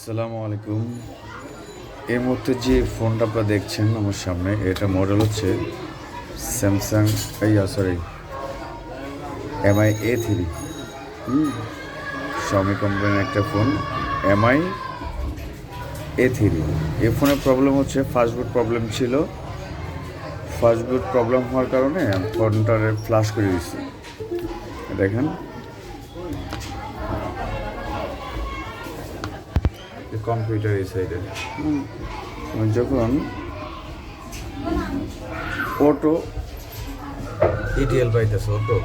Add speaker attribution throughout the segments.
Speaker 1: আসসালামু আলাইকুম। এই মুহূর্তে যে ফোনটা আপনারা দেখছেন আমার সামনে, এটা মডেল হচ্ছে স্যামসাং, এই সরি এমআই এ থ্রি স্বামী কোম্পানির একটা ফোন এমআই এ থ্রি এ ফোনের প্রবলেম হচ্ছে ফাস্টবুট প্রবলেম ছিল। ফাস্টবুট প্রবলেম হওয়ার কারণে ফোনটার ফ্লাশ করে দিয়েছি। দেখেন। কম্পিউটার এই সাইডে যখন অটো ইডিএল পাইতেছে অটো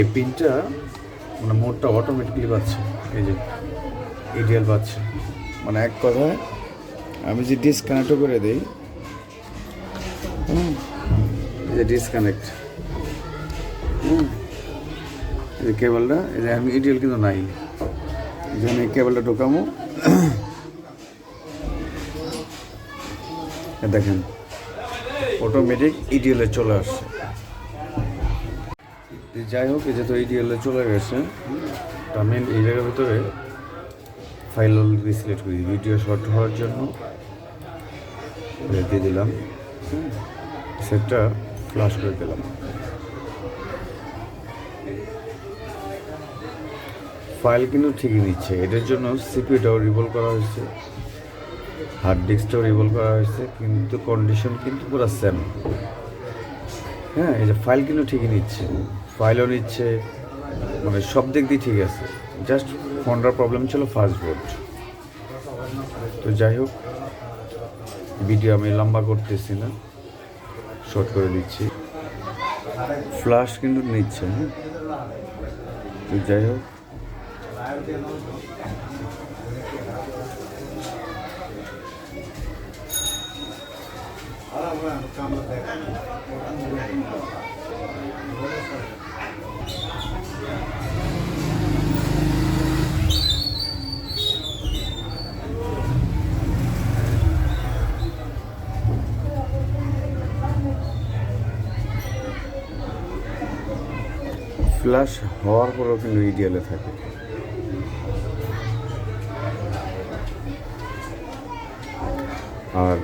Speaker 1: এই পিনটা মানে মোডটা অটোমেটিকলি পাচ্ছে। এই যে ইডিএল পাচ্ছে। মানে এক কথায় আমি যে ডিসকানেক্টও করে দিই এই যে ডিসকানেক্ট হুম। এই যে কেবলটা এই যে আমি ইডিএল কিন্তু নাই। যেখানে কেবলটা ঢোকামো দেখেন অটোমেটিক ইডিএলে চলে আসছে। যাই হোক, এই যেহেতু ইডিএলে চলে গেছে। আমি এই জায়গার ভিতরে ফাইল অলরেডি সিলেক্ট করি ভিডিও শর্ট হওয়ার জন্য। দিয়ে দিলাম। সেটটা ফ্লাশ করে দিলাম। ফাইল কিন্তু ঠিকই নিচ্ছে এটার জন্য সিপিউটাও রিভলভ করা হয়েছে। হার্ড ডিস্কটাও রিভলভ করা হয়েছে, কিন্তু কন্ডিশন কিন্তু পুরো সেম হ্যাঁ এই যে ফাইল কিন্তু ঠিকই নিচ্ছে। ফাইলও নিচ্ছে মানে সব দিক দিয়ে ঠিক আছে। জাস্ট ফোনটার প্রবলেম ছিল ফার্স্ট বোর্ড তো যাই হোক ভিডিও আমি লম্বা করতেছি না। শর্ট করে দিচ্ছি। ফ্লাশ কিন্তু নিচ্ছে হ্যাঁ। তো যাই হোক ফ্ল্যাশ হওয়ার পরেও কিন্তু ইডিয়ালে থাকে। আর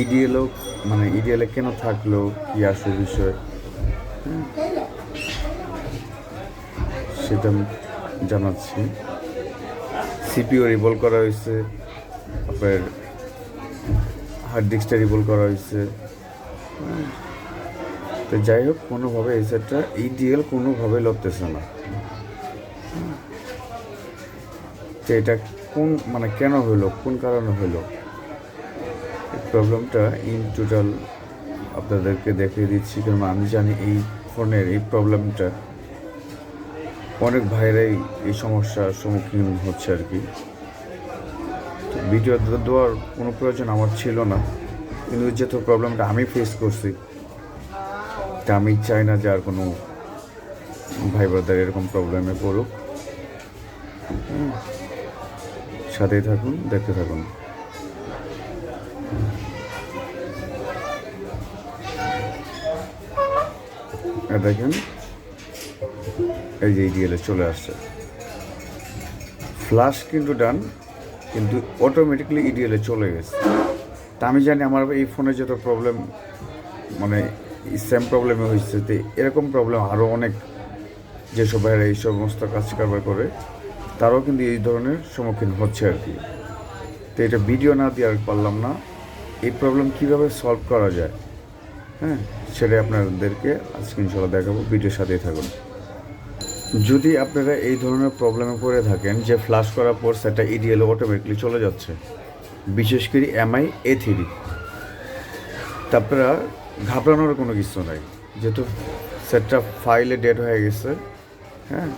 Speaker 1: ইডিএলও মানে ইডিএলে কেন থাকল, কি আসল বিষয়? সেটা জানাচ্ছি। সিপিও রিভলভ করা হয়েছে আপনার হার্ড ডিস্কটা রিভলভ করা হয়েছে। তো যাই হোক, কোনোভাবে এই সেটটা ইডিএল কোনোভাবে লড়তেছে না। তো এটা কোন মানে কেন হলো, কোন কারণে হলো? প্রবলেমটা ইন টোটাল আপনাদেরকে দেখিয়ে দিচ্ছি, কারণ আমি জানি এই ফোনের এই প্রবলেমটা অনেক ভাইরাই এই সমস্যার সম্মুখীন হচ্ছে আর কি তো ভিডিও দেওয়ার কোনো প্রয়োজন আমার ছিল না, কিন্তু যেহেতু প্রবলেমটা আমি ফেস করছি, তা আমি চাই না যে আর কোনো ভাই ব্রাদার এরকম প্রবলেমে পড়ুক। সাথেই থাকুন, দেখতে থাকুন দেখেন। এই যে ইডিএলে চলে আসছে। ফ্লাশ কিন্তু ডান কিন্তু অটোমেটিকলি ইডিএলে চলে গেছে। তা আমি জানি আমার এই ফোনে যত প্রবলেম মানে সেম প্রবলেমে হয়েছে, তো এরকম প্রবলেম আরও অনেক যেসব ভাইরা এই সমস্ত কাজ কারবার করে, তারাও কিন্তু এই ধরনের সম্মুখীন হচ্ছে আর কি। তো এটা ভিডিও না দিয়ে আর পারলাম না। এই প্রবলেম কীভাবে সলভ করা যায়? হ্যাঁ। সেটাই আপনাদেরকে আজকে ইনশাল্লাহ দেখাবো। ভিডিওর সাথেই থাকুন। যদি আপনারা এই ধরনের প্রবলেমে পড়ে থাকেন, যে ফ্লাশ করার পর সেটা ইডিএল অটোমেটিকলি চলে যাচ্ছে, বিশেষ করে এমআই এ থ্রি তা আপনারা ঘাবড়ানোর কোনো কিছু নাই। যেহেতু সেটটা ফাইলে ডেট হয়ে গেছে হ্যাঁ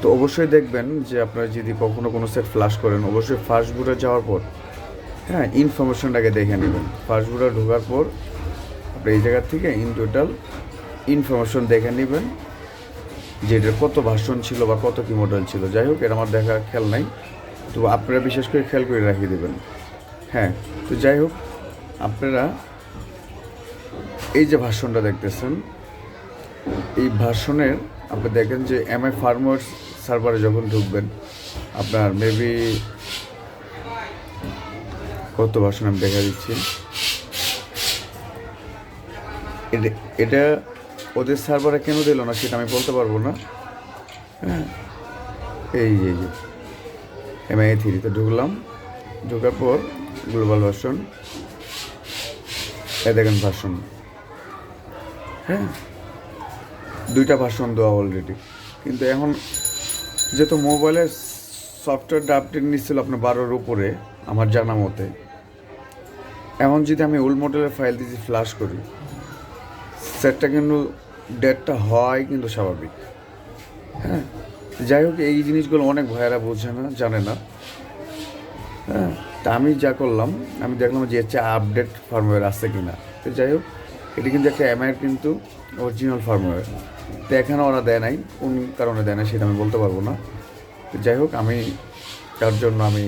Speaker 1: তো অবশ্যই দেখবেন যে আপনারা যদি কখনো কোনো সেট ফ্লাশ করেন, অবশ্যই ফার্স্ট বুটে যাওয়ার পর হ্যাঁ ইনফরমেশনটাকে দেখে নেবেন। ফার্স্ট বুটে ঢোকার পর আপনি এই জায়গা থেকে ইন টোটাল ইনফরমেশন দেখে নেবেন যে এটার কত ভাষণ ছিল বা কত কি মডেল ছিল। যাই হোক এটা আমার দেখা খেয়াল নাই। তো আপনারা বিশেষ করে খেয়াল করে রাখিয়ে দেবেন। হ্যাঁ তো যাই হোক, আপনারা এই যে ভাষণটা দেখতেছেন, এই ভাষণের আপনি দেখেন যে এম আই ফার্মার্স সার্ভারে যখন ঢুকবেন, আপনার মেবি কত ভাষণ আমি দেখা দিচ্ছি? এটা- ওদের সার্ভারে কেন দিল না সেটা আমি বলতে পারব না। হ্যাঁ। এই যে এই যে। এমআই থ্রিতে ঢুকলাম। ঢোকার পর গ্লোবাল ভার্সন এ দেখেন ভার্সন হ্যাঁ। দুইটা ভার্সন দেওয়া অলরেডি কিন্তু এখন যেহেতু মোবাইলের সফটওয়্যারটা আপডেট নিচ্ছিল আপনার বারোর উপরে, আমার জানা মতে, এখন যদি আমি ওল্ড মডেলের ফাইল দিয়ে ফ্লাশ করি সেটটা কিন্তু ডেটটা হয় কিন্তু স্বাভাবিক। হ্যাঁ? যাই হোক, এই জিনিসগুলো অনেক ভাইয়েরা বোঝে না, জানে না। হ্যাঁ? তা আমি যা করলাম, আমি দেখলাম যে হচ্ছে আপডেট ফার্মওয়্যার আছে কি না তো যাই হোক, এটি কিন্তু একটা এমআইয়ের কিন্তু অরিজিনাল ফার্মওয়্যার তো এখানে ওরা দেয় নাই, কোন কারণে দেয় না সেটা আমি বলতে পারব না। তো যাই হোক, আমি তার জন্য আমি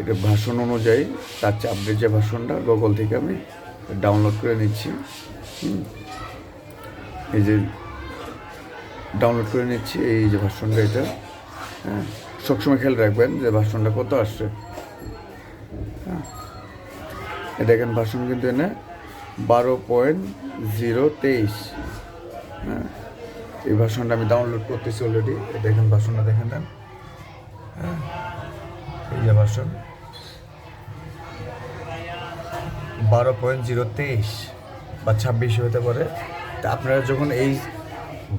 Speaker 1: এটা ভাষণ অনুযায়ী, তার চেয়ে আপডেট যে ভাষণটা গুগল থেকে আমি ডাউনলোড করে নিচ্ছি। হুম। এই যে ডাউনলোড করে নিচ্ছি, এই যে ভার্সনটা এটা। হ্যাঁ সবসময় খেয়াল রাখবেন যে ভার্সনটা কত আসছে। হ্যাঁ এ দেখেন ভার্সন কিন্তু এনে বারো পয়েন্ট জিরো তেইশ। হ্যাঁ এই ভার্সনটা আমি ডাউনলোড করতেছি অলরেডি দেখেন ভার্সনটা দেখেন দেন। হ্যাঁ এই যে ভার্সন বারো পয়েন্ট জিরো তেইশ বা ছাব্বিশ হতে পারে। তা আপনারা যখন এই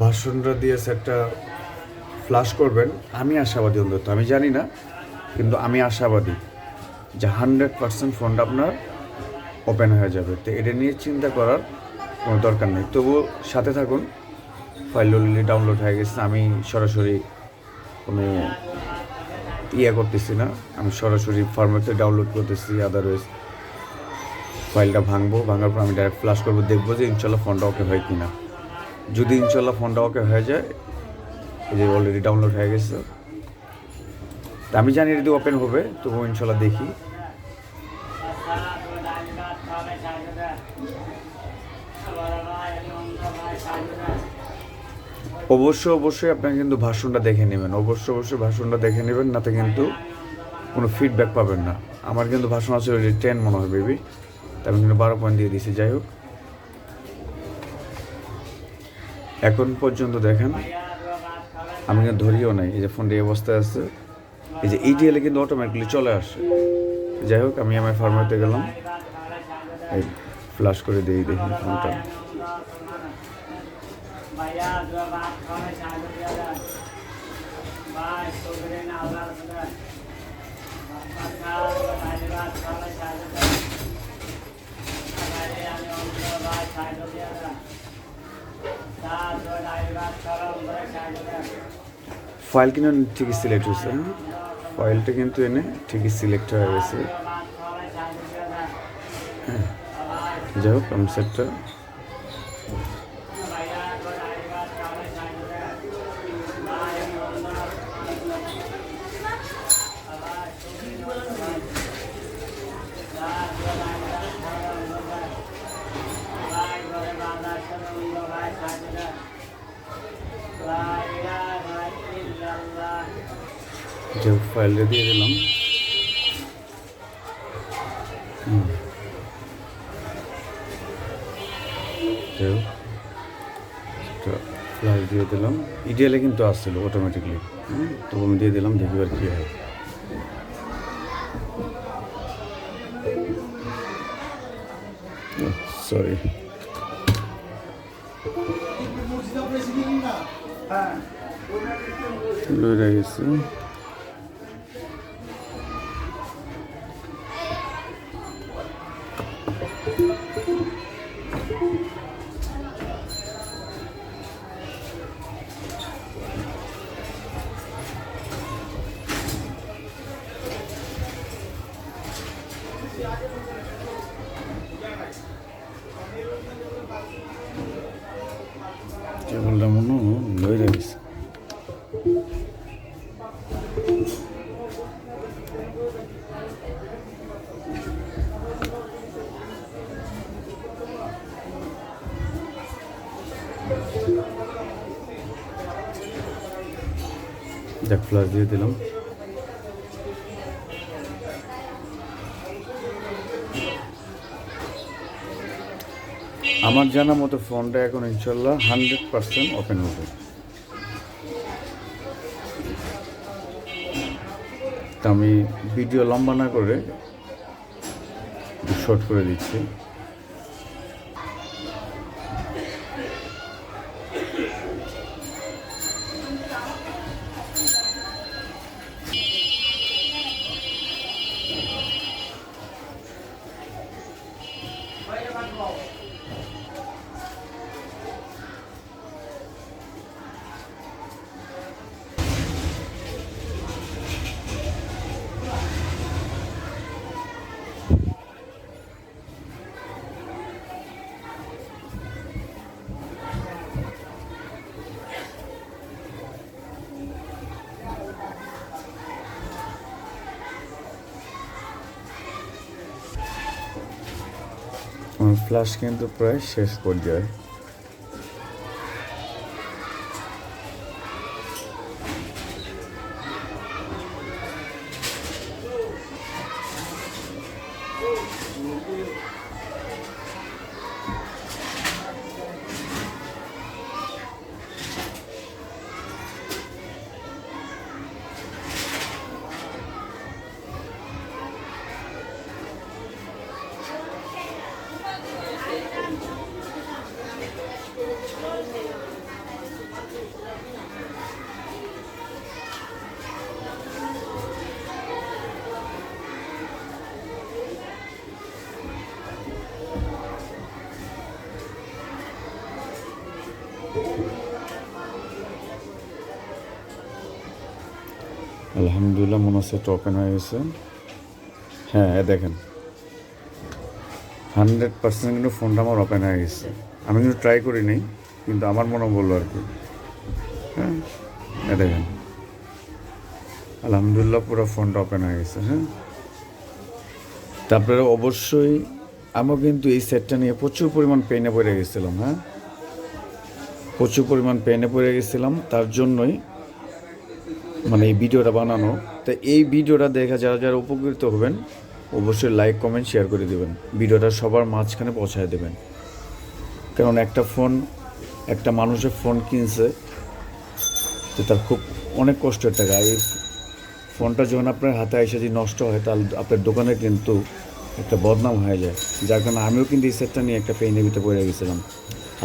Speaker 1: ভার্সনটা দিয়ে সেটটা ফ্লাশ করবেন, আমি আশাবাদী অন্তত, আমি জানি না, কিন্তু আমি আশাবাদী যে হান্ড্রেড পার্সেন্ট ফোনটা আপনার ওপেন হয়ে যাবে। তো এটা নিয়ে চিন্তা করার কোনো দরকার নেই। তবুও সাথে থাকুন ফাইল ডাউনলোড হয়ে গেছে, আমি সরাসরি কোনো ইয়ে করতেছি না, আমি সরাসরি ফরম্যাটে ডাউনলোড করতেছি আদারওয়াইজ ফাইলটা ভাঙবো, ভাঙার পর আমি ডাইরেক্ট ফ্লাশ করব, দেখব যে ইনশাল্লাহ ফোনটা ওকে হয় কিনা। যদি ইনশাল্লাহ ফোনটা ওকে হয়ে যায়, এই যে অলরেডি ডাউনলোড হয়ে গেছে, তা আমি জানি যদি ওপেন হবে তবু ইনশাল্লাহ দেখি। অবশ্যই অবশ্যই আপনাকে কিন্তু ভাষণটা দেখে নেবেন। অবশ্যই অবশ্যই ভাষণটা দেখে নেবেন, নাতে কিন্তু কোনো ফিডব্যাক পাবেন না। আমার কিন্তু ভাষণ আছে ওই টেন মনে হয় বেবি আমি কিন্তু বারো পয়েন্ট দিয়ে দিয়েছি, যাই হোক। এখন পর্যন্ত দেখেন, আমি কিন্তু ধরিও নাই, এই যে ফোনটা এই অবস্থায় আছে। এই যে ইডিএলে কিন্তু অটোমেটিকলি চলে আসে। যাই হোক, আমি আমার ফার্মাতে গেলাম। এই ফ্লাশ করে দিই, দেখি ফোনটা ফাইল কিন্তু ঠিকই সিলেক্ট হয়েছে হ্যাঁ? ফাইলটা কিন্তু এনে ঠিকই সিলেক্ট হয়ে গেছে।
Speaker 2: সাহায্য
Speaker 1: যাই হোক, আমি সেটটা
Speaker 2: ভাইয়া দু ভাই ভাত খাওয়াই সাহায্য দেন ভাই আমি অন্য ভাই ভাই ঘরে বাজার করে অন্য ভাই সাহায্য দেন লা ইলাহা ইল্লাল্লাহ
Speaker 1: যে ফাইলটা দিয়ে দিলাম। ফ্লাশ দিয়ে দিলাম। ইডিয়ালে কিন্তু আসছিল অটোমেটিকলি তো আমি দিয়ে দিলাম দেখি আর কী হয়। সরি লইরা কেবলটা মনে গেছে। দেখ ফ্লাশ দিয়ে দিলাম। আমার জানা মতো ফোনটা এখন ইনশাল্লাহ হান্ড্রেড পার্সেন্ট ওপেন হবে। আমি ভিডিও লম্বা না করে শর্ট করে দিচ্ছি। আমার ফ্লাশ কিন্তু প্রায় শেষ পর্যায়ে। আলহামদুলিল্লাহ, মনে হচ্ছে ওপেন হয়ে গেছে। হ্যাঁ দেখেন। হান্ড্রেড পার্সেন্ট কিন্তু ফোনটা আমার ওপেন হয়ে গেছে। আমি কিন্তু ট্রাই করি নাই, কিন্তু আমার মনে বলল আর কি। হ্যাঁ দেখেন। আলহামদুলিল্লাহ, পুরো ফোনটা ওপেন হয়ে গেছে হ্যাঁ। তারপরে অবশ্যই আমিও কিন্তু এই সেটটা নিয়ে প্রচুর পরিমাণ পেনে পড়ে গেছিলাম হ্যাঁ। প্রচুর পরিমাণ পেনে পড়ে গেছিলাম, তার জন্যই মানে এই ভিডিওটা বানানো, তো এই ভিডিওটা দেখে যারা যারা উপকৃত হবেন, অবশ্যই লাইক কমেন্ট শেয়ার করে দেবেন। ভিডিওটা সবার মাঝখানে পৌঁছায় দেবেন। কারণ একটা ফোন একটা মানুষের ফোন কিনছে, তো তার খুব অনেক কষ্টের টাকা এই ফোনটা যখন আপনার হাতে এসে যদি নষ্ট হয়, তাহলে আপনার দোকানে কিন্তু একটা বদনাম হয়ে যায়। যার কারণে আমিও কিন্তু এই সেটটা নিয়ে একটা পেইনের ভিতরে পড়ে গেছিলাম।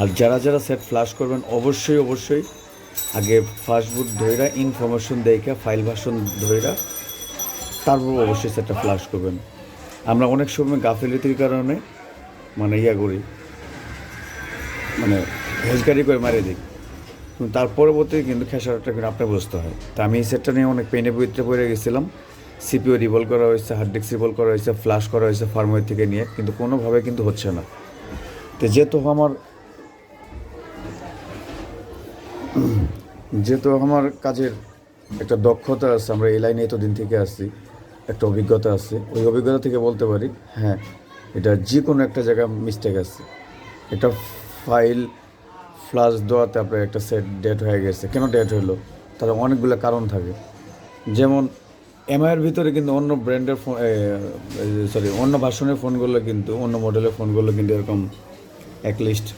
Speaker 1: আর যারা যারা সেট ফ্লাশ করবেন, অবশ্যই অবশ্যই আগে ফাস্টফুড ধইরা ইনফরমেশন দেখে ফাইল ভাষণ ধইরা, তারপর অবশ্যই সেটা ফ্লাশ করবেন। আমরা অনেক সময় গাফিলতির কারণে মানে ইয়া করি মানে হেজগাড়ি করে মারি দিই। কিন্তু তার পরবর্তী কিন্তু খেসারটা কিন্তু আপনার বুঝতে হয়। তা আমি এই সেটটা নিয়ে অনেক পেনে ভিতরে পড়ে গেছিলাম। সিপিও রিভল করা হয়েছে হার্ড ডিস্ক রিভল করা হয়েছে ফ্লাশ করা হয়েছে ফার্মওয়ের থেকে নিয়ে, কিন্তু কোনোভাবে কিন্তু হচ্ছে না। তো যেহেতু আমার যেহেতু আমার কাজের একটা দক্ষতা আছে, আমরা এই লাইনে এতদিন থেকে আসছি একটা অভিজ্ঞতা আছে, ওই অভিজ্ঞতা থেকে বলতে পারি হ্যাঁ এটা যে কোনো একটা জায়গায় মিস্টেক আছে। এটা ফাইল ফ্লাশ দেওয়াতে আপনার একটা সেট ডেট হয়ে গেছে। কেন ডেট হলো? তার অনেকগুলো কারণ থাকে। যেমন এমআইয়ের ভিতরে কিন্তু অন্য ব্র্যান্ডের ফোন সরি অন্য ভার্সনের ফোনগুলো কিন্তু, অন্য মডেলের ফোনগুলো কিন্তু এরকম এক লিস্ট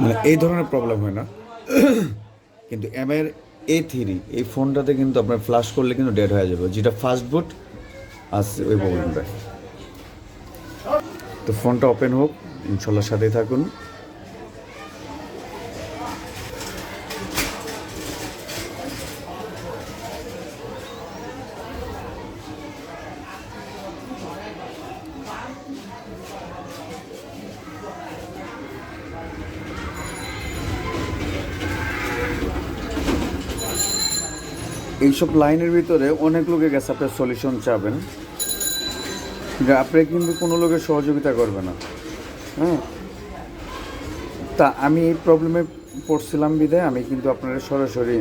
Speaker 1: মানে এই ধরনের প্রবলেম হয় না। কিন্তু এম এর এ থ্রি এই ফোনটাতে কিন্তু আপনার ফ্লাশ করলে কিন্তু ডেড হয়ে যাবে। যেটা ফাস্ট বুট আছে ওই প্রবলেমটা তো ফোনটা ওপেন হোক, ইনশাল্লাহ সাথেই থাকুন। এইসব লাইনের ভিতরে অনেক লোকের কাছে আপনার সলিউশন চাবেন। যে আপনি কিন্তু কোনো লোকের সহযোগিতা করবে না। হ্যাঁ? তা আমি এই প্রবলেমে পড়ছিলাম বিধায়, আমি কিন্তু আপনার সরাসরি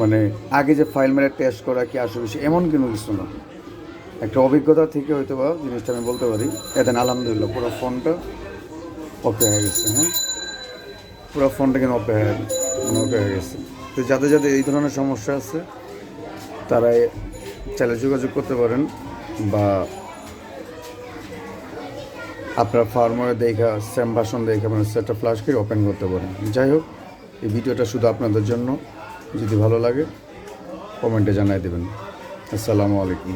Speaker 1: মানে আগে যে ফাইল মেরে টেস্ট করা কি আসবে এমন কোনো কিছু না। একটা অভিজ্ঞতা থেকে হয়তো বা জিনিসটা আমি বলতে পারি। এতেন আলহামদুলিল্লাহ, পুরো ফোনটা ওকে হয়ে গেছে হ্যাঁ? পুরো ফোনটা কিন্তু ওপে হয়ে নক হয়ে গেছে। তো যাদের যাদের এই ধরনের সমস্যা আছে তারা চাইলে যোগাযোগ করতে পারেন বা আপনার ফার্মারে দেখা স্যাম ভাষণ দেখে মানে সেটা ফ্লাশ করে ওপেন করতে পারেন। যাই হোক, এই ভিডিওটা শুধু আপনাদের জন্য। যদি ভালো লাগে কমেন্টে জানাই দেবেন। আসসালামু আলাইকুম।